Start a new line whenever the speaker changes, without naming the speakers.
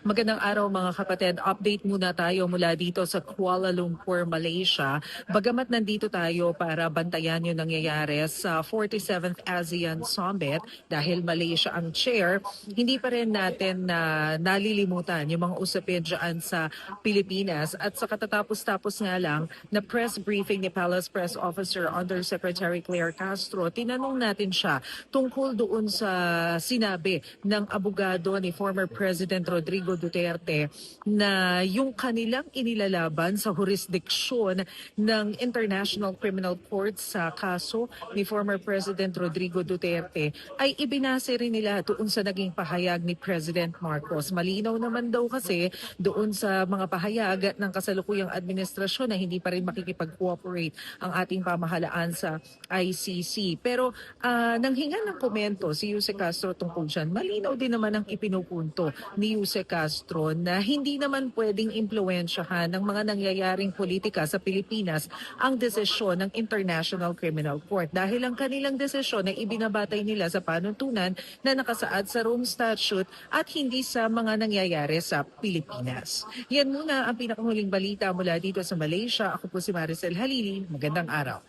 Magandang araw mga kapatid. Update muna tayo mula dito sa Kuala Lumpur, Malaysia. Bagamat nandito tayo para bantayan yung nangyayari sa 47th ASEAN Summit dahil Malaysia ang chair, hindi pa rin natin na nalilimutan yung mga usapin dyan sa Pilipinas. At sa katatapos-tapos nga lang na press briefing ni Palace Press Officer Undersecretary Claire Castro, tinanong natin siya tungkol doon sa sinabi ng abogado ni former President Rodrigo Duterte na yung kanilang inilalaban sa jurisdiksyon ng International Criminal Court sa kaso ni former President Rodrigo Duterte ay ibinase rin nila doon sa naging pahayag ni President Marcos. Malinaw naman daw kasi doon sa mga pahayag ng kasalukuyang administrasyon na hindi pa rin makikipag-cooperate ang ating pamahalaan sa ICC. Pero uh, nanghinga ng komento si Jose Castro tungkol dyan, malinaw din naman ang ipinupunto ni Jose Castro na hindi naman pwedeng impluensyahan ng mga nangyayaring politika sa Pilipinas ang desisyon ng International Criminal Court dahil ang kanilang desisyon ay ibinabatay nila sa panuntunan na nakasaad sa Rome Statute at hindi sa mga nangyayari sa Pilipinas. Yan muna ang pinakahuling balita mula dito sa Malaysia. Ako po si Maricel Halili. Magandang araw.